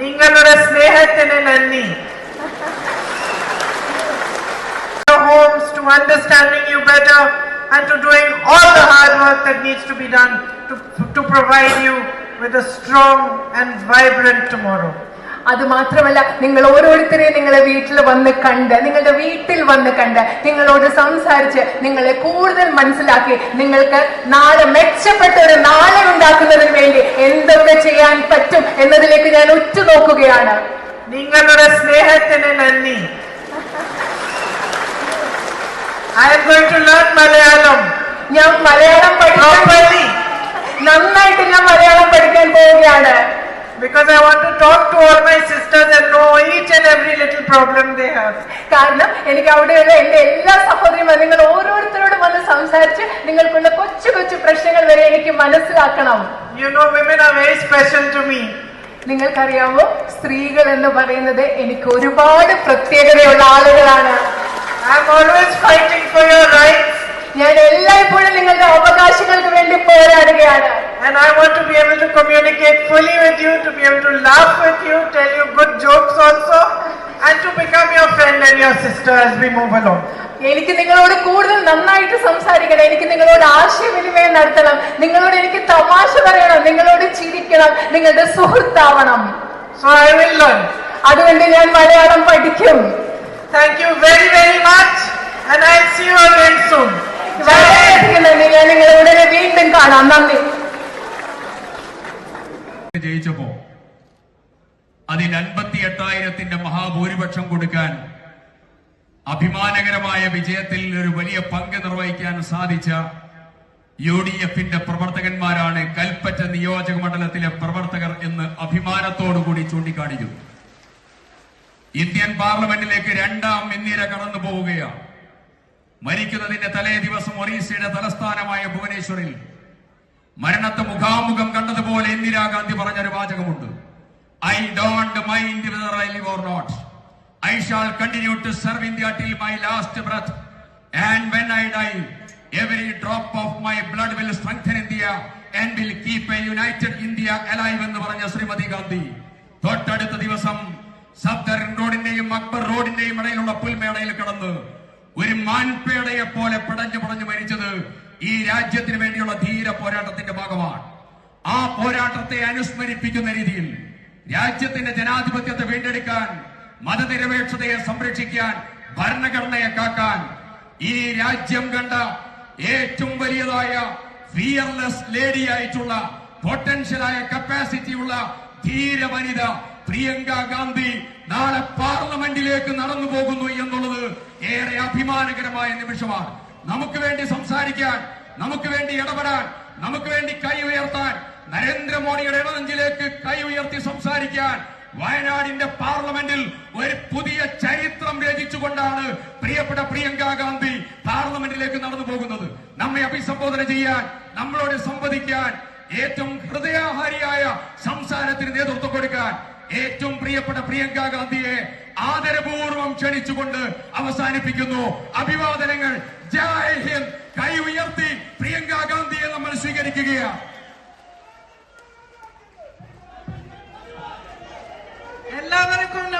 നിങ്ങളുടെ സ്നേഹത്തിന് നന്ദി Your homes to understanding you better and to doing all the hard work that needs to be done to, to provide you with a strong and vibrant tomorrow. അത് മാത്രമല്ല നിങ്ങൾ ഓരോരുത്തരെയും നിങ്ങളെ വീട്ടിൽ വന്ന് കണ്ട് നിങ്ങളുടെ വീട്ടിൽ വന്ന് കണ്ട് നിങ്ങളോട് സംസാരിച്ച് നിങ്ങളെ കൂടുതൽ മനസ്സിലാക്കി നിങ്ങൾക്ക് നാളെ മെച്ചപ്പെട്ട ഒരു നാളെ ഉണ്ടാക്കുന്നതിന് വേണ്ടി എന്തൊക്കെ ചെയ്യാൻ പറ്റും എന്നതിലേക്ക് ഞാൻ ഉറ്റുനോക്കുകയാണ്. നിങ്ങളുടെ സ്നേഹത്തിന് നന്ദി. ഐ ടു മലയാളം ഞാൻ മലയാളം പഠിക്കാൻ നന്നായിട്ട് ഞാൻ മലയാളം പഠിക്കാൻ പോവുകയാണ്. Because I want to talk to all my sisters and know each and every little problem they have. കാരണം എനിക്ക് അവിടെയുള്ള എന്റെ എല്ലാ സഹോദരിമാരും നിങ്ങൾ ഓരോരുത്തരോടും വന്ന് സംസാരിച്ച് നിങ്ങൾക്കുള്ള കൊച്ചു കൊച്ചു പ്രശ്നങ്ങൾ വരെ എനിക്ക് മനസ്സിലാക്കണം. You know, women are very special to me. നിങ്ങൾക്കറിയാമോ സ്ത്രീകൾ എന്ന് പറയുന്നത് എനിക്ക് ഒരുപാട് പ്രത്യേകതയുള്ള ആളുകളാണ്. I'm always fighting for your rights. ഞാൻ എല്ലായ്പ്പോഴും നിങ്ങളുടെ അവകാശങ്ങൾക്ക് വേണ്ടി പോരാടുകയാണ്. and I want to be able to communicate fully with you, to be able to laugh with you, tell you good jokes also, and to become your friend and your sister as we move along. എനിക്ക് നിങ്ങളോട് കൂടുതൽ നന്നായിട്ട് സംസാരിക്കണം എനിക്ക് നിങ്ങളോട് ആശയവിനിമയം നടത്തണം നിങ്ങളോട് എനിക്ക് തമാശ പറയണം നിങ്ങളോട് ചിരിക്കണം നിങ്ങളുടെ സുഹൃത്താവണം So I will learn. അതുകൊണ്ട് ഞാൻ മലയാളം പഠിക്കും Thank you very, very much, and I'll see you again soon. വളരെയധികം നന്ദി ഞാൻ നിങ്ങളെ ഉടനെ വീണ്ടും കാണാം നന്ദി ജയിച്ചപ്പോ അതിന് അൻപത്തി എട്ടായിരത്തിന്റെ മഹാഭൂരിപക്ഷം കൊടുക്കാൻ അഭിമാനകരമായ വിജയത്തിൽ ഒരു വലിയ പങ്ക് നിർവഹിക്കാൻ സാധിച്ച യു ഡി എഫിന്റെ പ്രവർത്തകന്മാരാണ് കൽപ്പറ്റ നിയോജക മണ്ഡലത്തിലെ പ്രവർത്തകർ എന്ന് അഭിമാനത്തോടുകൂടി ചൂണ്ടിക്കാണിക്കുന്നു. ഇന്ത്യൻ പാർലമെന്റിലേക്ക് രണ്ടാം ഇന്ദിര കടന്നു പോവുകയാണ്. മരിക്കുന്നതിന്റെ തലേ ദിവസം ഒറീസയുടെ തലസ്ഥാനമായ ഭുവനേശ്വറിൽ മരണത്തെ മുഖാമുഖം കണ്ടതുപോലെ ഇന്ദിരാഗാന്ധി പറഞ്ഞൊരു വാചകമുണ്ട്. I don't mind whether I live or not. I shall continue to serve India till my last breath. And when I die every drop of my blood will strengthen India and will keep a united India alive എന്ന് പറഞ്ഞ ശ്രീമതി ഗാന്ധി. തൊട്ടടുത്ത ദിവസം സബ്ദർ റോഡിന്റെയും അക്ബർ റോഡിന്റെയും ഇടയിലുള്ള പുൽമേടയിൽ കടന്ന് ഒരു മാൻപേടയെ പോലെ പടഞ്ഞു പടഞ്ഞു മരിച്ചത് ഈ രാജ്യത്തിന് വേണ്ടിയുള്ള ധീര പോരാട്ടത്തിന്റെ ഭാഗമാണ്. ആ പോരാട്ടത്തെ അനുസ്മരിപ്പിക്കുന്ന രീതിയിൽ രാജ്യത്തിന്റെ ജനാധിപത്യത്തെ വീണ്ടെടുക്കാൻ മതനിരപേക്ഷതയെ സംരക്ഷിക്കാൻ ഭരണഘടനയെ കാക്കാൻ ഈ രാജ്യം കണ്ട ഏറ്റവും വലിയതായ ഫിയർലെസ് ലേഡി ആയിട്ടുള്ള പൊട്ടൻഷ്യലായ കപ്പാസിറ്റിയുള്ള ധീര വനിത പ്രിയങ്ക ഗാന്ധി നാളെ പാർലമെന്റിലേക്ക് നടന്നു പോകുന്നു എന്നുള്ളത് ഏറെ അഭിമാനകരമായ നിമിഷമാണ്. നമുക്ക് വേണ്ടി സംസാരിക്കാൻ നമുക്ക് വേണ്ടി ഇടപെടാൻ നമുക്ക് വേണ്ടി കൈ ഉയർത്താൻ നരേന്ദ്രമോദിയുടെ ഇടനെഞ്ചിലേക്ക് കൈ ഉയർത്തി സംസാരിക്കാൻ വയനാടിന്റെ പാർലമെന്റിൽ ഒരു പുതിയ ചരിത്രം രചിച്ചുകൊണ്ടാണ് പ്രിയപ്പെട്ട പ്രിയങ്ക ഗാന്ധി പാർലമെന്റിലേക്ക് നടന്നു പോകുന്നത്. നമ്മെ അഭിസംബോധന ചെയ്യാൻ നമ്മളോട് സംവദിക്കാൻ ഏറ്റവും ഹൃദയാഹാരിയായ സംസാരത്തിന് നേതൃത്വം കൊടുക്കാൻ ഏറ്റവും പ്രിയപ്പെട്ട പ്രിയങ്ക ഗാന്ധിയെ ആദരപൂർവം ക്ഷണിച്ചുകൊണ്ട് അവസാനിപ്പിക്കുന്നു. അഭിവാദനങ്ങൾ. ജയ് ഹിന്ദ്. കൈ ഉയർത്തി പ്രിയങ്ക ഗാന്ധിയെ നമ്മൾ സ്വീകരിക്കുകയാണ്. എല്ലാവർക്കും